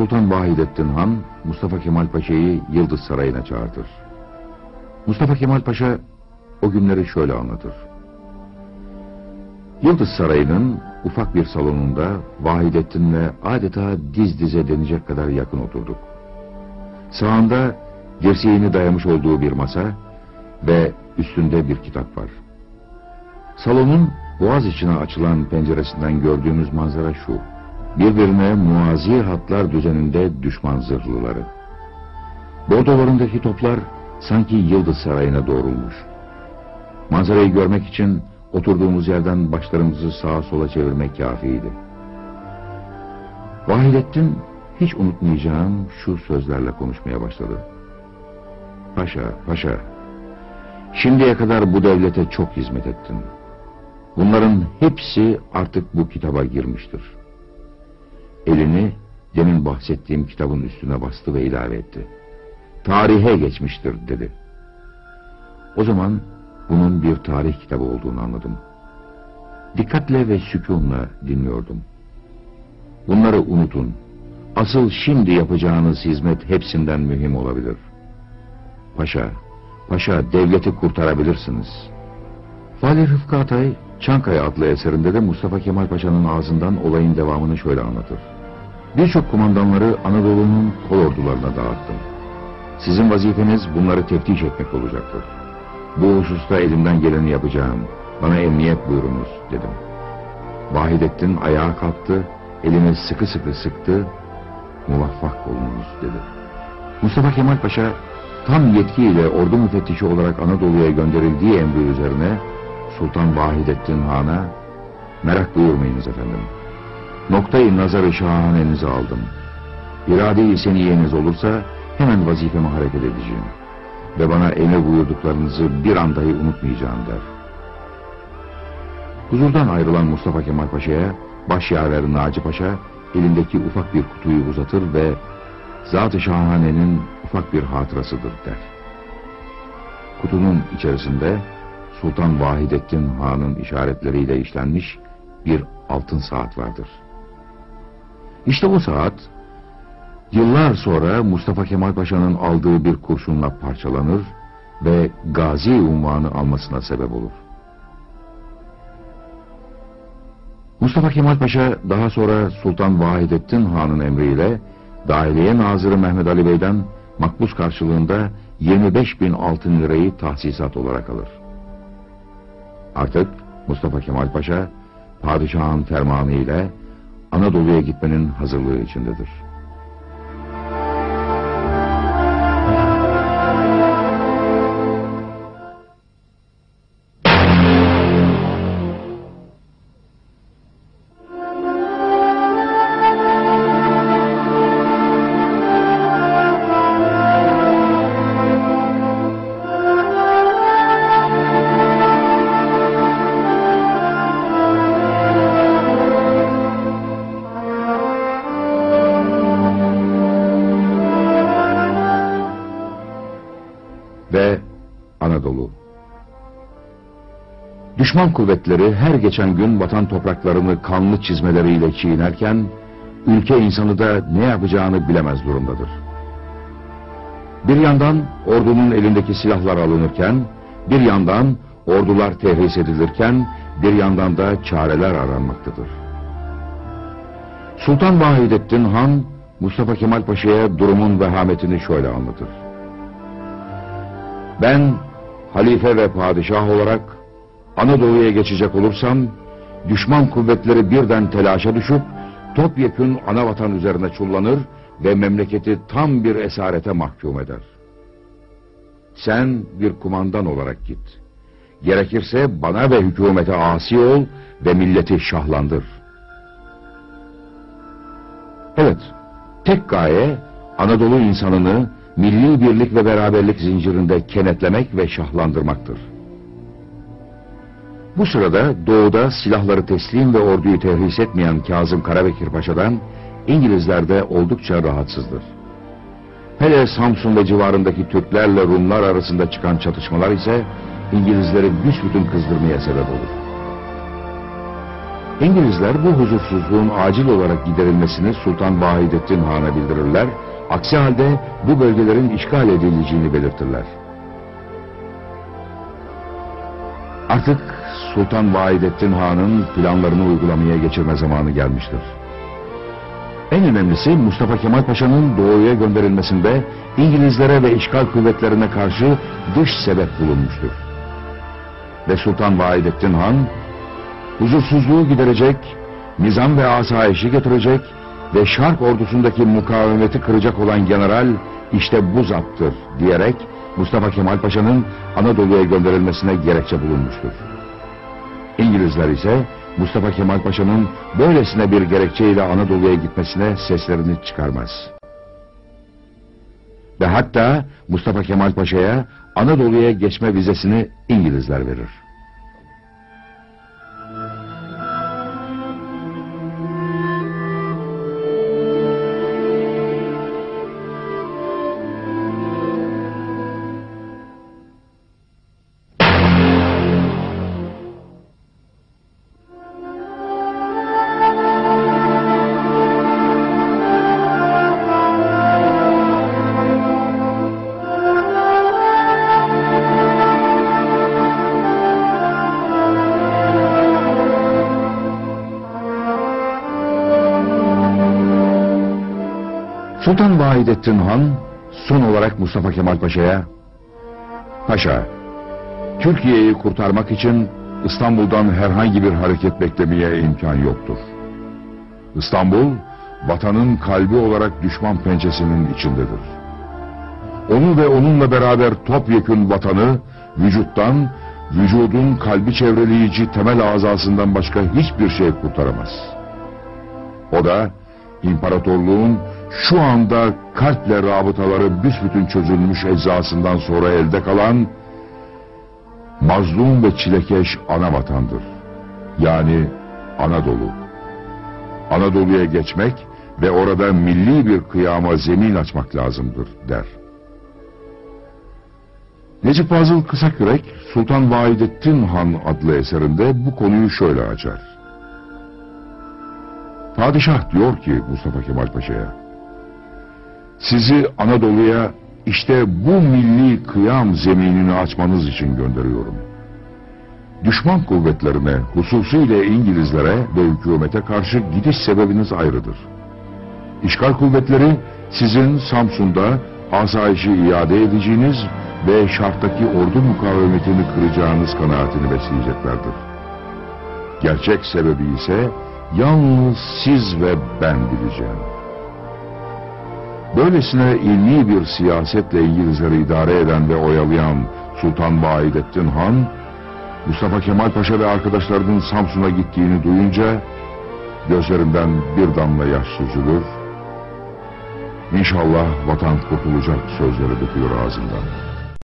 Sultan Vahidettin Han, Mustafa Kemal Paşa'yı Yıldız Sarayı'na çağırtır. Mustafa Kemal Paşa o günleri şöyle anlatır. Yıldız Sarayı'nın ufak bir salonunda Vahidettin'le adeta diz dize denecek kadar yakın oturduk. Sağında dirseğini dayamış olduğu bir masa ve üstünde bir kitap var. Salonun boğaz içine açılan penceresinden gördüğümüz manzara şu. Birbirine muazi hatlar düzeninde düşman zırhlıları. Bordolarındaki toplar sanki Yıldız Sarayı'na doğrulmuş. Manzarayı görmek için oturduğumuz yerden başlarımızı sağa sola çevirmek kafiydi. Vahidettin hiç unutmayacağım şu sözlerle konuşmaya başladı. Paşa, paşa, şimdiye kadar bu devlete çok hizmet ettin. Bunların hepsi artık bu kitaba girmiştir. Elini demin bahsettiğim kitabın üstüne bastı ve ilave etti. Tarihe geçmiştir dedi. O zaman bunun bir tarih kitabı olduğunu anladım. Dikkatle ve sükunla dinliyordum. Bunları unutun. Asıl şimdi yapacağınız hizmet hepsinden mühim olabilir. Paşa, paşa devleti kurtarabilirsiniz. Vali Rıfkı Atay, Çankaya adlı eserinde de Mustafa Kemal Paşa'nın ağzından olayın devamını şöyle anlatır. Birçok kumandanları Anadolu'nun kol ordularına dağıttım. Sizin vazifeniz bunları teftiş etmek olacaktır. Bu hususta elimden geleni yapacağım. Bana emniyet buyurunuz dedim. Vahidettin ayağa kalktı, elimi sıkı sıkı sıktı. Muvaffak olunuz dedi. Mustafa Kemal Paşa tam yetkiyle ordu müfettişi olarak Anadolu'ya gönderildiği emri üzerine Sultan Vahidettin Han'a merak buyurmayınız efendim. Noktayı nazarı şahanenize aldım. İrade-i seniyeniz olursa hemen vazifeme hareket edeceğim. Ve bana emir buyurduklarınızı bir an dahi unutmayacağım der. Huzurdan ayrılan Mustafa Kemal Paşa'ya başyaver Naci Paşa elindeki ufak bir kutuyu uzatır ve Zat-ı Şahane'nin ufak bir hatırasıdır der. Kutunun içerisinde Sultan Vahidettin Han'ın işaretleriyle işlenmiş bir altın saat vardır. İşte bu saat yıllar sonra Mustafa Kemal Paşa'nın aldığı bir kurşunla parçalanır ve gazi unvanı almasına sebep olur. Mustafa Kemal Paşa daha sonra Sultan Vahidettin Han'ın emriyle Dahiliye Nazırı Mehmet Ali Bey'den makbuz karşılığında 25 bin altın lirayı tahsisat olarak alır. Artık Mustafa Kemal Paşa padişahın fermanı ile Anadolu'ya gitmenin hazırlığı içindedir. Ve Anadolu. Düşman kuvvetleri her geçen gün vatan topraklarını kanlı çizmeleriyle çiğnerken, ülke insanı da ne yapacağını bilemez durumdadır. Bir yandan ordunun elindeki silahlar alınırken, bir yandan ordular tehris edilirken, bir yandan da çareler aranmaktadır. Sultan Vahidettin Han, Mustafa Kemal Paşa'ya durumun vehametini şöyle anlatır. Ben halife ve padişah olarak Anadolu'ya geçecek olursam düşman kuvvetleri birden telaşa düşüp topyekün ana vatan üzerine çullanır ve memleketi tam bir esarete mahkum eder. Sen bir kumandan olarak git. Gerekirse bana ve hükümete asi ol ve milleti şahlandır. Evet, tek gaye Anadolu insanını milli birlik ve beraberlik zincirinde kenetlemek ve şahlandırmaktır. Bu sırada doğuda silahları teslim ve orduyu terhis etmeyen Kazım Karabekir Paşa'dan İngilizler de oldukça rahatsızdır. Hele Samsun ve civarındaki Türklerle Rumlar arasında çıkan çatışmalar ise İngilizleri büsbütün kızdırmaya sebep olur. İngilizler bu huzursuzluğun acil olarak giderilmesini Sultan Vahidettin Han'a bildirirler. Aksi halde bu bölgelerin işgal edileceğini belirtirler. Artık Sultan Vahidettin Han'ın planlarını uygulamaya geçirme zamanı gelmiştir. En önemlisi Mustafa Kemal Paşa'nın doğuya gönderilmesinde İngilizlere ve işgal kuvvetlerine karşı dış sebep bulunmuştur. Ve Sultan Vahidettin Han, huzursuzluğu giderecek, nizam ve asayişi getirecek ve Şark ordusundaki mukavemeti kıracak olan general işte bu zaptır diyerek Mustafa Kemal Paşa'nın Anadolu'ya gönderilmesine gerekçe bulunmuştur. İngilizler ise Mustafa Kemal Paşa'nın böylesine bir gerekçeyle Anadolu'ya gitmesine seslerini çıkarmaz. Ve hatta Mustafa Kemal Paşa'ya Anadolu'ya geçme vizesini İngilizler verir. Sultan Vahidettin Han son olarak Mustafa Kemal Paşa'ya Paşa, Türkiye'yi kurtarmak için İstanbul'dan herhangi bir hareket beklemeye imkan yoktur. İstanbul, vatanın kalbi olarak düşman pençesinin içindedir. Onu ve onunla beraber topyekün vatanı vücuttan, vücudun kalbi çevreleyici temel azasından başka hiçbir şey kurtaramaz. O da imparatorluğun şu anda kalple rabıtaları büsbütün çözülmüş eczasından sonra elde kalan mazlum ve çilekeş ana vatandır. Yani Anadolu. Anadolu'ya geçmek ve orada milli bir kıyama zemin açmak lazımdır der. Necip Fazıl Kısakürek Sultan Vahidettin Han adlı eserinde bu konuyu şöyle açar. Padişah diyor ki Mustafa Kemal Paşa'ya, sizi Anadolu'ya işte bu milli kıyam zeminini açmanız için gönderiyorum. Düşman kuvvetlerine, hususiyle İngilizlere ve hükümete karşı gidiş sebebiniz ayrıdır. İşgal kuvvetleri sizin Samsun'da asayişi iade edeceğiniz ve şarttaki ordu mukavemetini kıracağınız kanaatini besleyeceklerdir. Gerçek sebebi ise yalnız siz ve ben bileceğim. Böylesine ilmi bir siyasetle İngilizleri idare eden ve oyalayan Sultan Vahidettin Han, Mustafa Kemal Paşa ve arkadaşlarının Samsun'a gittiğini duyunca gözlerinden bir damla yaş süzülür. İnşallah vatan kurtulacak sözleri dökülür ağzından.